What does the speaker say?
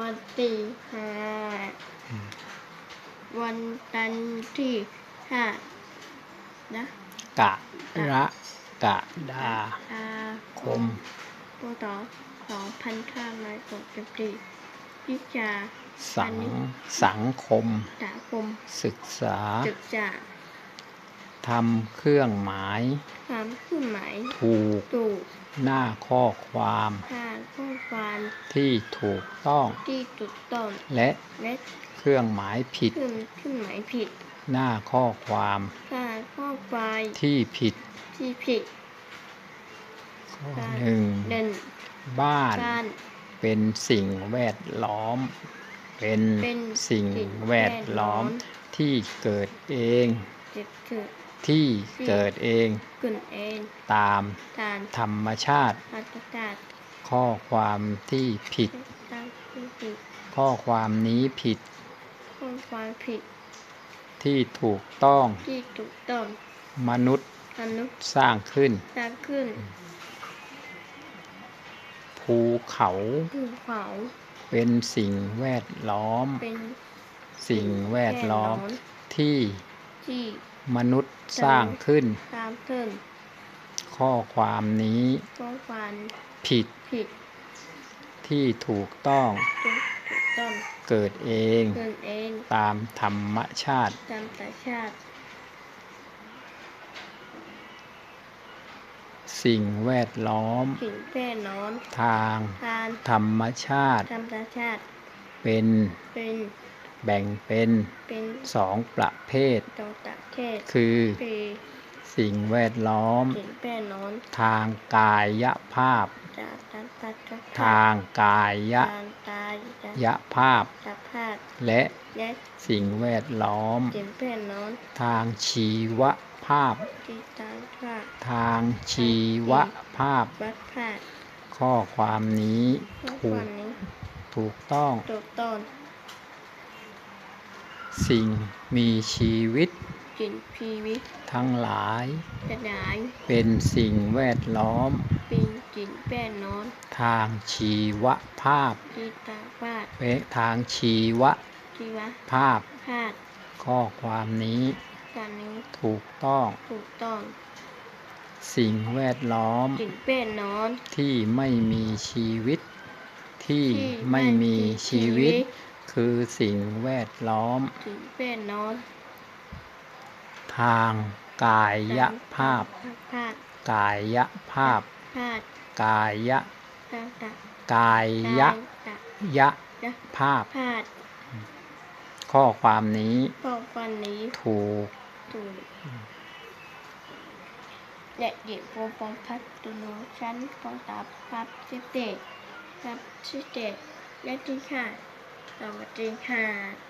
วันที่ห้าวันจันทร์ที่ห้านะกะระกะดาอาคมพศสองพันห้าร้อยหกสิบสี่วิชาสังสังคมสังคมศึกษาศึกษา ทำเครื่องหมายความเครื่องหมายถูกถูกหน้าข้อความทางข้อความที่ถูกต้องที่ถูกต้องและและเครื่องหมายผิดเครื่องเครื่องหมายผิด หน้าข้อความทางข้อความที่ผิดที่ผิดข้อหนึ่งเดินบ้านการเป็นสิ่งแวดล้อมเป็นเป็นสิ่งแวดล้อมที่เกิดเองจะเกิด ที่เกิดเองขึ้นเองตามตามธรรมชาติ ธรรมชาติ ข้อความที่ผิดตามที่ผิด ข้อความนี้ผิด ข้อความผิด ที่ถูกต้อง ที่ถูกต้อง มนุษย์ มนุษย์ สร้างขึ้น สร้างขึ้น ภูเขา ภูเขา เป็นสิ่งแวดล้อม เป็นสิ่งแวดล้อมแวดที่ที่ มนุษย์สร้างขึ้นสร้างขึ้น ข้อความนี้ข้อความผิดผิด ที่ถูกต้องถูกถูกต้องเกิดเองเกินเองตามธรรมชาติตามธรรมชาติ สิ่งแวดล้อมสิ่งแวดล้อมทางทางธรรมชาติธรรมชาติ เป็นเป็น แบ่งเป็นเป็นสองประเภท ตรงประเทศคือคือสิ่งแวดล้อม สิ่งแวดล้อมทางกายภาพ จากทางตัดทางกายทางตายยภาพ สภาพและและสิ่งแวดล้อม สิ่งแวดล้อมทางชีวภาพ ที่ตามว่าทางชีวภาพ วัดพาดข้อความนี้ข้อคถูวากมนี้ถูกต้องถูกต้อง สิ่งมีชีวิต สิ่งชีวิต ทั้งหลายกระดาย เป็นสิ่งแวดล้อม เป็นสิ่งแวดล้อม ทางชีวภาพที่ตามวาดเปะทางชีวที่วัดภาพพาดข้อความนี้การนี้ ถูกต้อง ถูกต้องสิ่งแวดล้อมสิ่งแวดล้อมที่ไม่มีชีวิต ที่ที่ไม่มีชีวิตชีวิต คือสิ่งแวดล้อม สิ่งแวดล้อม ทางกายภาพพาดกายภาพพาดกายตาตากายตายยะนะภาพพาดข้อความนี้ข้อความนี้ถูกถูกและเด็กโปรปองพัดตุโนชั้นปองตาพับชิเตครับชิเตและที่ค่ะ สวัสดีค่ะ